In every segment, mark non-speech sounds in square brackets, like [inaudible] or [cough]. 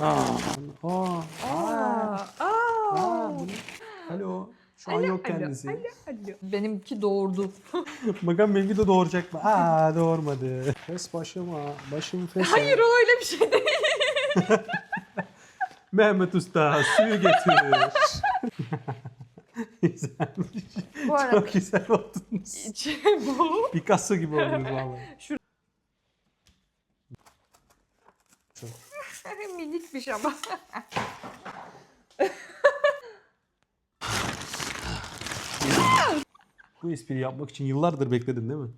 Aa, aa, Aa, aa. aa? Alo. Şu an yok kendisi. alo, alo. Benimki doğurdu. [laughs] Bakalım benimki de doğuracak mı? Aa doğurmadı. Fes başıma. Başım fes. Hayır o öyle bir şey değil. [laughs] Mehmet Usta suyu getir. Güzelmiş. Bu [laughs] arada Çok güzel oldunuz. içi bu. Picasso gibi oldunuz vallahi. Şu- Çok. [laughs] Minikmiş ama. Bu espriyi yapmak için yıllardır bekledin değil mi?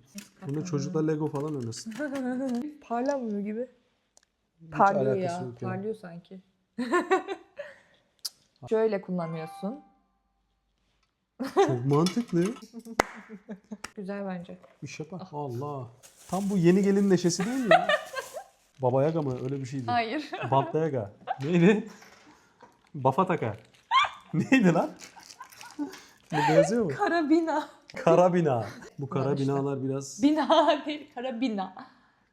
Bunda çocuklar Lego falan oynasın. [laughs] Parlamıyor gibi. Hiç Parlıyor alakası ya. yok ya. Parlıyor sanki. [laughs] Şöyle kullanıyorsun. Çok mantıklı. Güzel bence. İş yapar. Allah. Tam bu yeni gelin neşesi değil mi? ya? Baba Yaga mı? Öyle bir şeydi. Hayır. [laughs] Bantla Yaga. Neydi? Bafataka. [laughs] Neydi lan? Burada yazıyor mu? Karabina. Karabina. Bu kara Ulan işte. binalar biraz... Bina değil, karabina.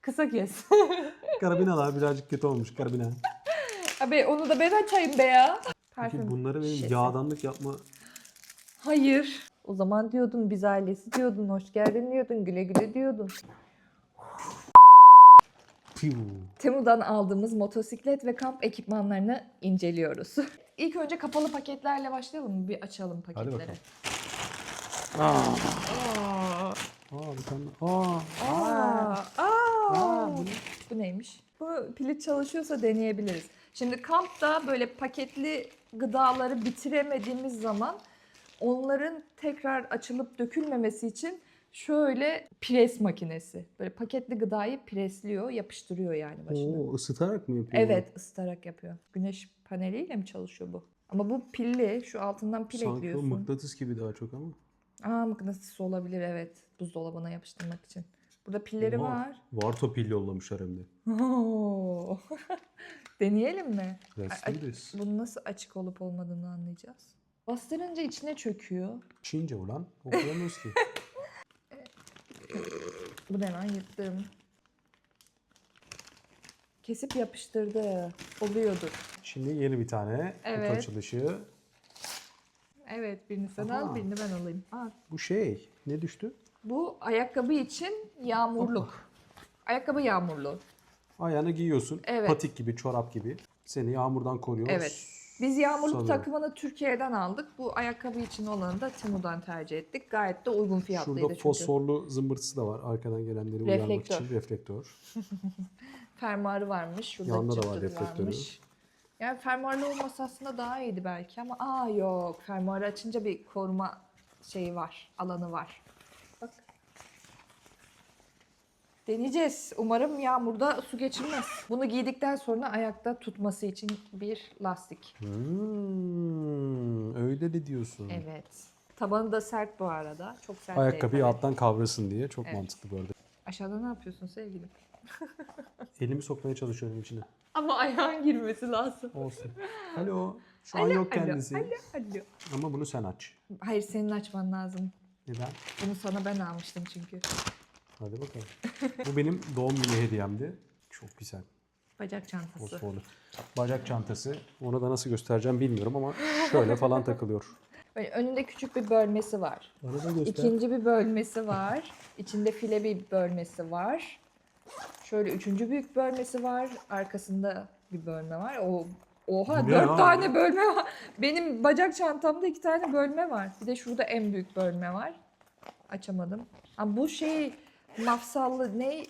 Kısa kes. [laughs] Karabinalar birazcık kötü olmuş. Karabina. Abi onu da ben açayım be ya. Peki Parfüm bunları benim şişesi. yağdanlık yapma... Hayır. O zaman diyordun biz ailesi diyordun, hoş geldin diyordun, güle güle diyordun. Piu. Temu'dan aldığımız motosiklet ve kamp ekipmanlarını inceliyoruz. [laughs] İlk önce kapalı paketlerle başlayalım mı? Bir açalım paketleri. bakalım. Aa. Aa bir tane... Aa. Aa. Aa. Aa, bu ne? Bu neymiş? Bu pili çalışıyorsa deneyebiliriz. Şimdi kampta böyle paketli gıdaları bitiremediğimiz zaman onların tekrar açılıp dökülmemesi için şöyle pres makinesi. Böyle paketli gıdayı presliyor, yapıştırıyor yani başına. Oo, ısıtarak mı yapıyor? Evet, ısıtarak yapıyor. Güneş paneliyle mi çalışıyor bu? Ama bu pilli, şu altından pil Sanki ekliyorsun. mıknatıs gibi daha çok ama. Aa mıknatıs olabilir evet. Buzdolabına yapıştırmak için. Burada pilleri Oha. var. Varto pil yollamışlar hem de. Oo. [laughs] Deneyelim mi? Let's do this. Bunun nasıl açık olup olmadığını anlayacağız. Bastırınca içine çöküyor. Çince ulan. Okuyamıyoruz ki. [laughs] Bu ne lan yırttım. Kesip yapıştırdı. Oluyordur. Şimdi yeni bir tane Evet. kutu açılışı. Evet birini sen Aha. al birini ben alayım. Aa, Bu şey ne düştü? bu ayakkabı için yağmurluk. Ayakkabı yağmurlu. Ayağına giyiyorsun. Evet. Patik gibi, çorap gibi. Seni yağmurdan koruyor. Evet. Biz yağmurluk Sanırım. takımını Türkiye'den aldık. Bu ayakkabı için olanı da Temu'dan tercih ettik. Gayet de uygun fiyatlıydı Şurada çünkü. fosforlu zımbırtısı da var. Arkadan gelenleri uyarmak Reflektör. için reflektör. [laughs] Fermuarı varmış. Şurada Yanında da var reflektörü. varmış. Yani fermuarlı olması aslında daha iyiydi belki ama aa yok. Fermuarı açınca bir koruma şeyi var. Alanı var. Bak. Deneyeceğiz. Umarım yağmurda su geçirmez. Bunu giydikten sonra ayakta tutması için bir lastik. Hmm, öyle de diyorsun. Evet. Tabanı da sert bu arada. Çok sert Ayakkabıyı değil. alttan kavrasın diye. Çok Evet. mantıklı bu arada. Aşağıda ne yapıyorsun sevgilim? [laughs] Elimi sokmaya çalışıyorum içine. Ama ayağın girmesi lazım. Olsun. Alo. Şu an yok kendisi. alo, alo. Ama bunu sen aç. Hayır senin açman lazım. Neden? Bunu sana ben almıştım çünkü. Hadi bakalım. Bu benim doğum günü hediyemdi. Çok güzel. Bacak çantası. Fosforlu. Bacak çantası. Onu da nasıl göstereceğim bilmiyorum ama şöyle falan takılıyor. [laughs] Böyle önünde küçük bir bölmesi var. Bana da göster. İkinci bir bölmesi var. İçinde file bir bölmesi var. Şöyle üçüncü büyük bölmesi var. Arkasında bir bölme var. O Oha ne dört ya? tane bölme var. Benim bacak çantamda iki tane bölme var. Bir de şurada en büyük bölme var. Açamadım. Ha, bu şey mafsallı ne?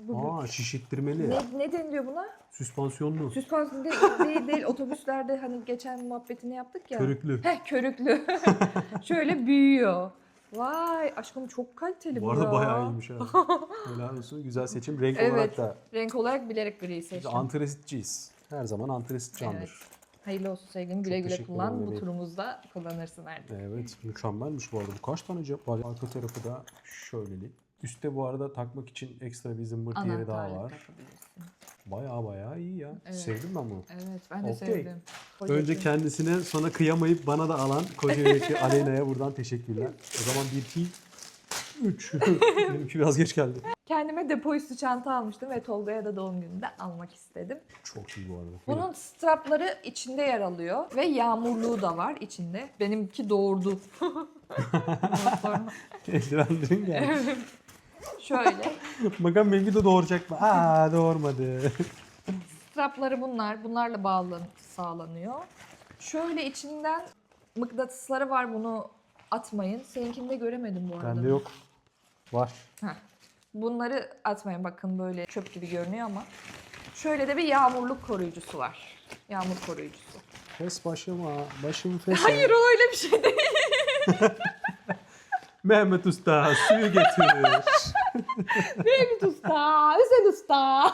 Bu, Aa şişittirmeli. ne, ne deniliyor buna? Süspansiyonlu. Süspansiyon değil, değil, değil. Otobüslerde hani geçen muhabbetini yaptık ya. Körüklü. Heh körüklü. [laughs] Şöyle büyüyor. Vay aşkım çok kaliteli bu Bu arada ya. bayağı iyiymiş ha. [laughs] Helal olsun. Güzel seçim. Renk olarak Evet. da Renk olarak bilerek gri biz seçtim. antrasitçiyiz. Her zaman antrasit candır. Evet. Hayırlı olsun sevgilim. Güle güle teşekkür kullan. ederim Bu turumuzda kullanırsın artık. Evet, mükemmelmiş bu arada. Bu kaç tane cep var? Arka tarafı da şöyleli. Üstte bu arada takmak için ekstra bir zımbırtı yeri daha Anahtarlık var. takabilirsin. Baya baya iyi ya. Evet. Sevdim ben bunu. Evet ben de Okey. sevdim. Önce kendisine sonra kıyamayıp bana da alan koca yürekli [laughs] Aleyna'ya buradan teşekkürler. O zaman bir ki 3. [laughs] Benimki biraz geç geldi. Kendime depo üstü çanta almıştım ve Tolga'ya da doğum gününde almak istedim. Çok iyi bu arada. Bunun strapları içinde yer alıyor ve yağmurluğu da var içinde. Benimki doğurdu. [laughs] Eldivenlerin geldi. şöyle. [laughs] Bakalım benimki de doğuracak mı? Aa doğurmadı. Strapları bunlar. Bunlarla bağlan sağlanıyor. Şöyle içinden mıknatısları var bunu atmayın. Seninkinde göremedim bu arada. Bende yok. Var. Heh. Bunları atmayın bakın böyle çöp gibi görünüyor ama. Şöyle de bir yağmurluk koruyucusu var. Yağmur koruyucusu. Fes başıma, başım [laughs] fes. Hayır o öyle bir şey değil. [laughs] Mehmet Usta suyu getir. [laughs] Mehmet Usta, Özel Usta.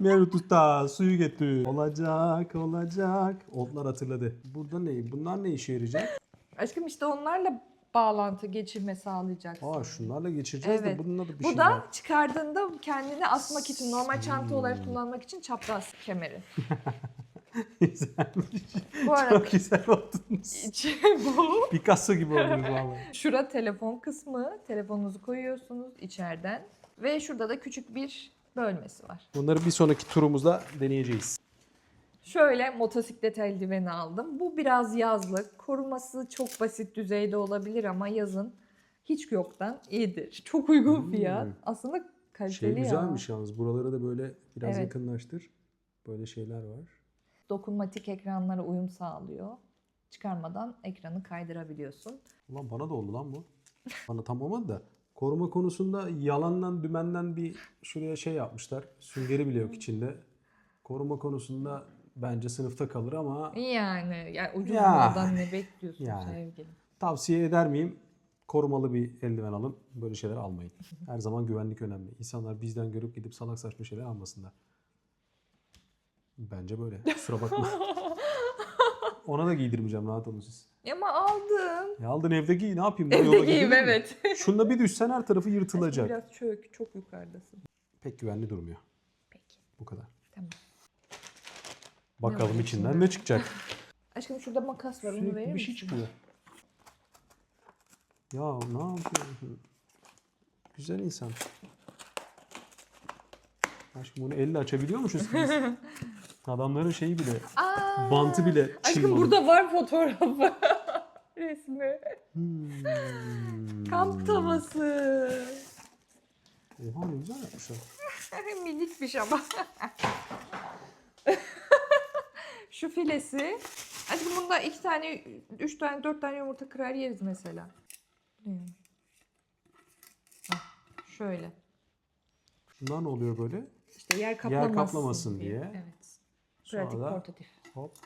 Mehmet Usta suyu getir. Olacak, olacak. Otlar hatırladı. Burada ne? Bunlar ne işe yarayacak? Aşkım işte onlarla bağlantı geçirme sağlayacaksın. Aa şunlarla geçireceğiz Evet. de bununla da bir Bu şey da var. çıkardığında kendini asmak için normal çanta olarak kullanmak için çapraz kemeri. [laughs] Güzelmiş. Bu arada Çok güzel oldunuz. [laughs] bu. Picasso gibi oldunuz vallahi. [laughs] Şura telefon kısmı. Telefonunuzu koyuyorsunuz içeriden. Ve şurada da küçük bir bölmesi var. Bunları bir sonraki turumuzda deneyeceğiz. Şöyle motosiklet eldiveni aldım. Bu biraz yazlık. Koruması çok basit düzeyde olabilir ama yazın hiç yoktan iyidir. Çok uygun Hmm. fiyat. Aslında Şey kaliteli ya. güzelmiş yalnız. Buraları da böyle biraz Evet. yakınlaştır. Böyle şeyler var. Dokunmatik ekranlara uyum sağlıyor. Çıkarmadan ekranı kaydırabiliyorsun. Ulan bana da oldu lan bu. Bana tam olmadı da. Koruma konusunda yalandan dümenden bir şuraya şey yapmışlar. Süngeri bile yok içinde. Koruma konusunda bence sınıfta kalır ama Yani, yani ucuz Ya. maldan ne bekliyorsun Yani. sevgilim? tavsiye eder miyim? Korumalı bir eldiven alın. Böyle şeyler almayın. [laughs] Her zaman güvenlik önemli. İnsanlar bizden görüp gidip salak saçma şeyler almasınlar. Bence böyle. Kusura bakma. [laughs] Ona da giydirmeyeceğim rahat olun siz. Ama aldım. Ya aldın evde giy ne yapayım? Bunu Evde yola giyeyim gidelim mi? evet. [laughs] Şunda bir düşsen her tarafı yırtılacak. Biraz çök, çok yukarıdasın. Pek güvenli durmuyor. Peki, Bu kadar. tamam. Bakalım içinden içinde? ne çıkacak. [laughs] Aşkım şurada makas var, onu verir Sürekli bir şey misin? çıkıyor. Ya ne yapıyorsun? Güzel insan. Aşkım bunu elle açabiliyormuşuz biz. [laughs] Adamların şeyi bile, Aa, bantı bile Aşkım burada var fotoğrafı. [laughs] Resmi. Hmm. Kamp tavası. Oha ne güzel yapmışlar. Minikmiş ama. Şu filesi. Aşkım bunda iki tane, üç tane, dört tane yumurta kırar yeriz mesela. Hah, Şöyle. Bunlar ne oluyor böyle? İşte yer kaplamasın, kaplamasın diye. Evet. Sonra Pratik da portatif. hop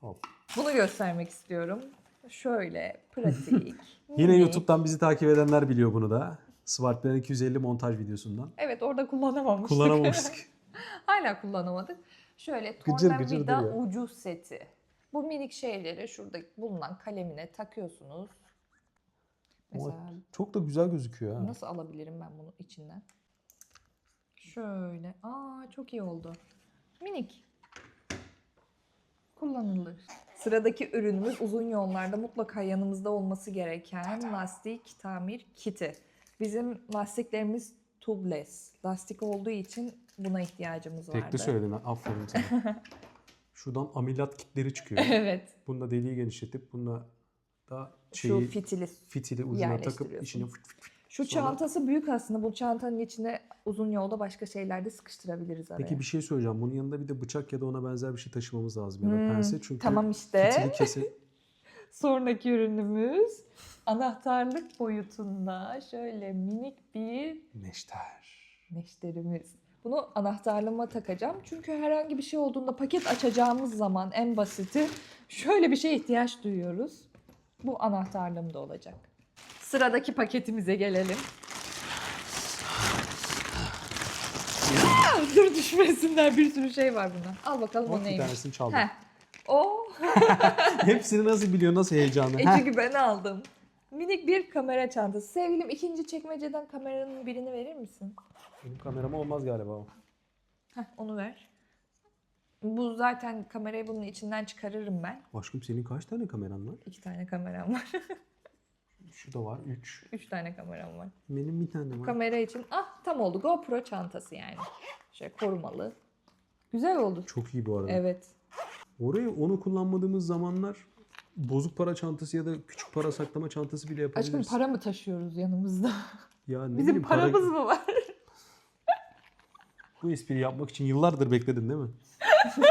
hop. Bunu göstermek istiyorum. Şöyle pratik. [laughs] Yine. YouTube'dan bizi takip edenler biliyor bunu da. Swartplan 250 montaj videosundan. Evet orada kullanamamıştık. Kullanamamıştık. [laughs] Hala kullanamadık. Şöyle Gıcır tornavida gıcır duruyor. ucu seti. Bu minik şeyleri şurada bulunan kalemine takıyorsunuz. Mesela çok da güzel gözüküyor ha. nasıl alabilirim ben bunu içinden? Şöyle. Aa çok iyi oldu. Minik. Kullanılır. Sıradaki ürünümüz uzun yollarda mutlaka yanımızda olması gereken lastik tamir kiti. Bizim lastiklerimiz tubeless. Lastik olduğu için buna ihtiyacımız vardı. Tekli söyledin aferin sana. [laughs] Şuradan ameliyat kitleri çıkıyor. [laughs] evet. Bununla deliği genişletip bununla da Şu şeyi fitili. fitili ucuna takıp içine fıt fıt fıt. Şu Sonra- çantası büyük aslında. Bu çantanın içine uzun yolda başka şeyler de sıkıştırabiliriz araya. Peki bir şey söyleyeceğim. Bunun yanında bir de bıçak ya da ona benzer bir şey taşımamız lazım ya da Hmm, pense. Çünkü tamam işte. fitili kese... [laughs] Sonraki ürünümüz anahtarlık boyutunda şöyle minik bir Neşter. neşterimiz. Bunu anahtarlığıma takacağım. Çünkü herhangi bir şey olduğunda paket açacağımız zaman en basiti şöyle bir şeye ihtiyaç duyuyoruz. Bu anahtarlığımda olacak. Sıradaki paketimize gelelim. Dur düşmesinler bir sürü şey var bunda. Al bakalım Bak o bir neymiş. tanesini çaldım. Heh. O [laughs] Hepsini nasıl biliyor, nasıl heyecanlı. E çünkü ben aldım. Minik bir kamera çantası. Sevgilim ikinci çekmeceden kameranın birini verir misin? Benim kamerama olmaz galiba o. Heh, onu ver. Bu zaten kamerayı bunun içinden çıkarırım ben. Aşkım senin kaç tane kameran var? İki tane kameram var. [laughs] Şu da var 3. Üç tane kameram var. Benim bir tane var. Kamera için ah tam oldu. GoPro çantası yani. Şöyle korumalı. Güzel oldu. Çok iyi bu arada. Evet. Orayı onu kullanmadığımız zamanlar bozuk para çantası ya da küçük para saklama çantası bile yapabiliriz. Aşkım para mı taşıyoruz yanımızda? Ya ne [laughs] Bizim bileyim, para- paramız mı var? Bu espriyi yapmak için yıllardır bekledin değil mi? [laughs]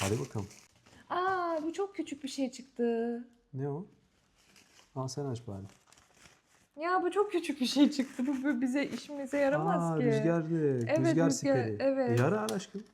Hadi bakalım. Aa bu çok küçük bir şey çıktı. Ne o? Al sen aç bari. Ya bu çok küçük bir şey çıktı. Bu bu bize işimize yaramaz Aa, ki. rüzgarlı. Evet, rüzgar rüzgar- siperi. evet. Yarar aşkım.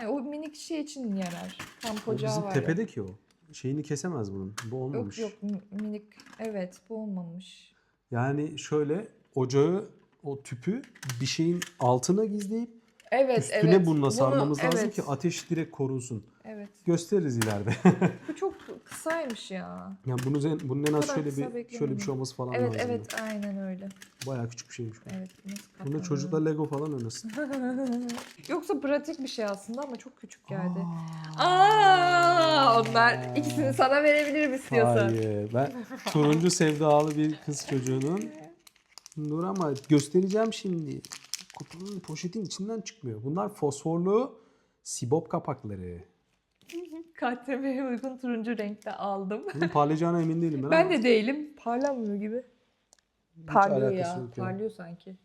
Yani o minik şey için yarar. Kamp O ocağı bizim var. ya. tepede ki o. Şeyini kesemez bunun. Bu Yok olmamış. yok mi- minik. Evet bu olmamış. Yani şöyle ocağı o tüpü bir şeyin altına gizleyip Evet üstüne evet. bununla Bunu- sarmamız lazım evet, ki ateş direkt korunsun. Evet. Gösteririz ileride. [laughs] Bu çok kısaymış ya. yani bunun, en- bunun en az kadar şöyle kısa bir şöyle bir beklemedim. şey olması falan Evet lazım. evet aynen öyle. Bayağı küçük bir şeymiş bu. Evet. nasıl Bunda katlanıyor? çocuklar Lego falan oynasın. [laughs] Yoksa pratik bir şey aslında ama çok küçük geldi. Aa, onlar ikisini sana verebilirim istiyorsan. Hayır. Ben turuncu sevdalı bir kız çocuğunun [laughs] Dur ama göstereceğim şimdi. Kutunun poşetin içinden çıkmıyor. Bunlar fosforlu sibop kapakları. KTM'ye uygun turuncu renkte aldım. Bunun parlayacağına emin değilim ben. Ben de değilim. Parlamıyor gibi. hiç Parlıyor ya. yok yani. Parlıyor sanki.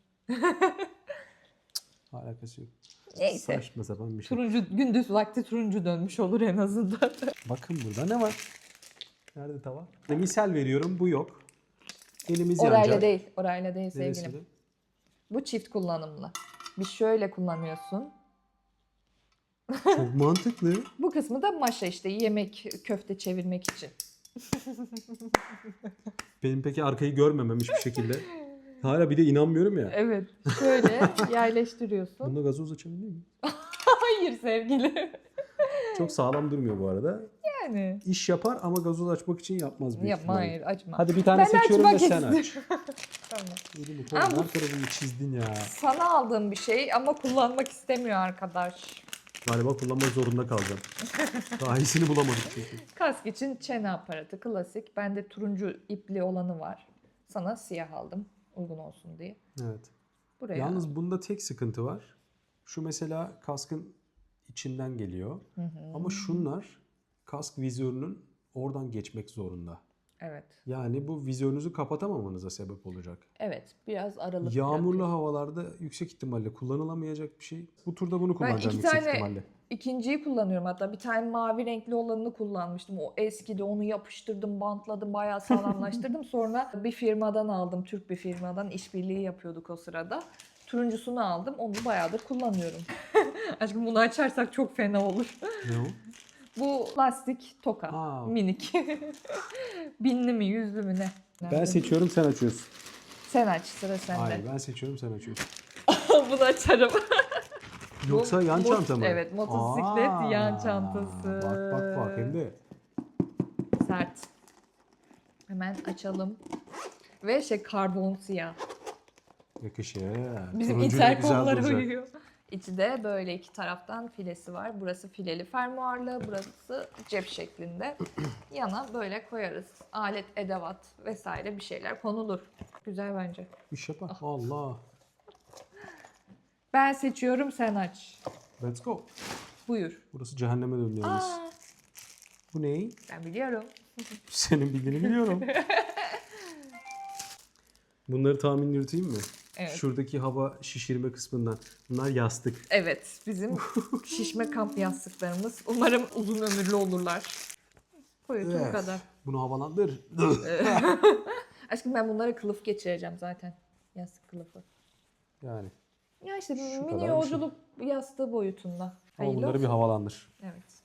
Alakası yok. Neyse. Saçma sapan bir şey. Turuncu gündüz vakti turuncu dönmüş olur en azından. [laughs] Bakın burada ne var? Nerede tava? Misal veriyorum bu yok. Elimiz Orayla yanacak. değil. Orayla değil Neresi sevgilim. de? Bu çift kullanımlı. Bir şöyle kullanıyorsun. Çok [laughs] mantıklı. Bu kısmı da maşa işte yemek köfte çevirmek için. Benim peki arkayı görmemem hiçbir şekilde. Hala bir de inanmıyorum ya. Evet. Şöyle [laughs] yerleştiriyorsun. Bunda gazoz açabilir miyim? [laughs] Hayır sevgili. Çok sağlam durmuyor bu arada. Yani. İş yapar ama gazoz açmak için yapmaz büyük Yapma ihtimalle. hayır açma. Hadi bir tane Ben seçiyorum da açmak sen aç. istiyorum. Yedi bu Ama her tarafını çizdin ya. Sana aldığım bir şey ama kullanmak istemiyor arkadaş. Galiba kullanmak zorunda kalacağım. Daha iyisini bulamadık çünkü. Kask için çene aparatı klasik. Bende turuncu ipli olanı var. Sana siyah aldım uygun olsun diye. Evet. Buraya. Yalnız bunda tek sıkıntı var. Şu mesela kaskın içinden geliyor. Hı hı. Ama şunlar kask vizörünün oradan geçmek zorunda. Evet. Yani bu vizörünüzü kapatamamanıza sebep olacak. Evet. Biraz aralık. Yağmurlu bırakıyor. havalarda yüksek ihtimalle kullanılamayacak bir şey. Bu turda bunu Ben kullanacağım iki yüksek tane ihtimalle. ikinciyi kullanıyorum hatta. Bir tane mavi renkli olanını kullanmıştım. O eskidi. Onu yapıştırdım, bantladım, bayağı sağlamlaştırdım. [laughs] Sonra bir firmadan aldım. Türk bir firmadan işbirliği yapıyorduk o sırada. Turuncusunu aldım. Onu bayağıdır kullanıyorum. [laughs] Aşkım bunu açarsak çok fena olur. Ne o? Bu plastik toka. Aa. Minik. [laughs] Binli mi, yüzlü mü ne? Ben seçiyorum sen açıyorsun. Sen aç sıra sende. Hayır ben seçiyorum sen açıyorsun. [laughs] bunu açarım. [laughs] Yoksa yan mot- çanta mı? evet, motosiklet yan çantası. Bak bak bak hem de. Sert. Hemen açalım. Ve şey karbon siyah. Yakışır. Bizim Turuncuyla güzel interkomlara duracak. uyuyor. İçi de böyle iki taraftan filesi var. Burası fileli fermuarlı, burası cep şeklinde. [clears throat] Yana böyle koyarız. Alet, edevat vesaire bir şeyler konulur. Güzel bence. İş yapar. Ah. Allah. Ben seçiyorum sen aç. Let's go. Buyur. Burası cehenneme döndü yalnız. Aa, Bu ne? ben biliyorum. Senin bildiğini biliyorum. [laughs] Bunları tahmin yürüteyim mi? Evet. Şuradaki hava şişirme kısmından. Bunlar yastık. Evet, bizim [laughs] şişme kamp yastıklarımız. Umarım uzun ömürlü olurlar. Boyutu bu kadar. Bunu havalandır. [laughs] Aşkım ben bunlara kılıf geçireceğim zaten. Yastık kılıfı. yani. Ya işte Şu mini bir yolculuk yastığı boyutunda. Ama Hayırlı bunları bir havalandır. Evet.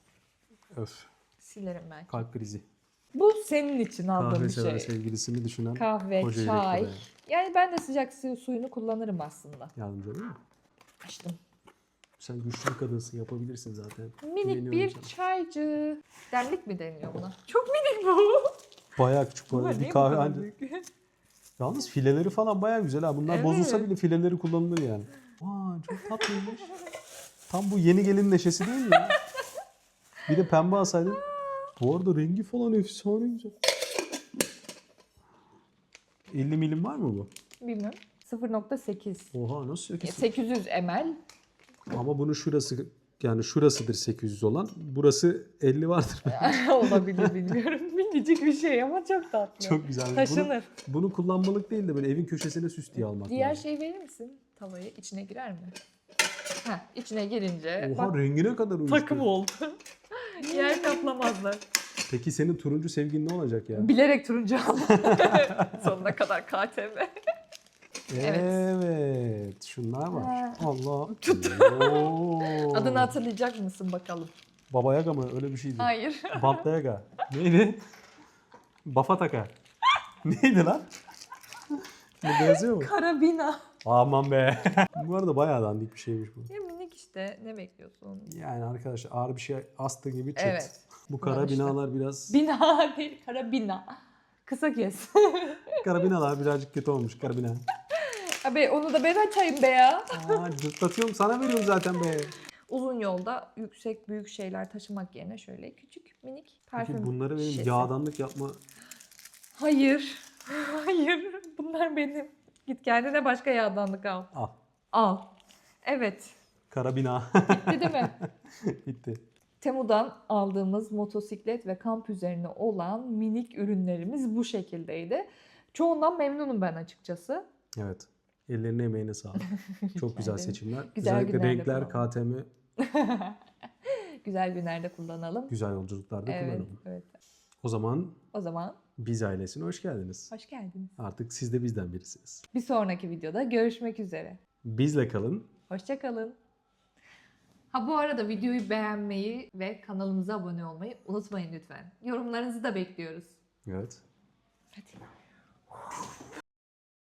Öf. Silerim ben. Kalp krizi. Bu senin için aldığım Kahve bir sever şey. sevgilisini düşünen Kahve, çay. Yani ben de sıcak su suyunu kullanırım aslında. Yardımcı olayım mı? Açtım. Sen güçlü bir kadınsın yapabilirsin zaten. Minik Güveniyorum bir sana. çaycı. Demlik mi deniyor buna? Çok minik bu. Bayağı küçük bu Bunlar arada. niye Bir bu kahve kadar büyük? Yalnız fileleri falan bayağı güzel ha. Bunlar Evet. bozulsa bile fileleri kullanılır yani. Aa çok tatlıymış. Tam bu yeni gelin neşesi değil mi ya? Bir de pembe alsaydın. Bu arada rengi falan efsane güzel. 50 milim var mı bu? Bilmiyorum. 0.8. Oha nasıl? E, sekiz? 800 ml. Ama bunun şurası yani şurasıdır 800 olan. Burası 50 vardır. [laughs] Olabilir bilmiyorum. [laughs] Minicik bir şey ama çok tatlı. Çok güzel. Bunu, Taşınır. bunu kullanmalık değil de böyle evin köşesine süs diye almak Diğer lazım. şey verir misin? Tavayı içine girer mi? Heh, içine girince Oha bak rengine kadar uyuştu. takım oldu. Yer kaplamazlar. Peki senin turuncu sevgin ne olacak ya? Bilerek turuncu aldım. [laughs] Sonuna kadar KTM. Evet. Evet. Şunlar var. Ha. Allah. Oo. Adını hatırlayacak mısın bakalım? Baba Yaga mı? Öyle bir şeydi. Hayır. Bapta Yaga. Neydi? Bafataka. Neydi lan? Burada yazıyor mu? Karabina. Aman be. bu arada bayağı dandik bir şeymiş bu. Ya minik işte ne bekliyorsun? Yani arkadaşlar ağır bir şey astı gibi çıt. Evet. [laughs] Bu kara işte. binalar biraz Bina [laughs] değil karabina. Kısa kes. [laughs] kara binalar birazcık kötü olmuş kara bina. Abi onu da ben açayım be ya. Aa, cırtlatıyorum sana veriyorum zaten be. Uzun yolda yüksek büyük şeyler taşımak yerine şöyle küçük minik parfüm Peki bunları benim şişesi. yağdanlık yapma Hayır. Hayır. Bunlar benim. Git kendine başka yağdanlık al. al. Al. Evet. Kara bina. Bitti değil mi? [laughs] Bitti. Temu'dan aldığımız motosiklet ve kamp üzerine olan minik ürünlerimiz bu şekildeydi. Çoğundan memnunum ben açıkçası. Evet. Ellerine emeğine sağlık. [laughs] Çok güzel seçimler. Güzel Özellikle renkler. KTM [laughs] Güzel günlerde kullanalım. güzel yolculuklarda Evet, kullanalım. evet. O zaman O zaman biz ailesine hoş geldiniz. hoş geldiniz. Artık siz de bizden birisiniz. Bir sonraki videoda görüşmek üzere. Bizle kalın. Hoşçakalın. Ha bu arada videoyu beğenmeyi ve kanalımıza abone olmayı unutmayın lütfen. Yorumlarınızı da bekliyoruz. Evet. Hadi.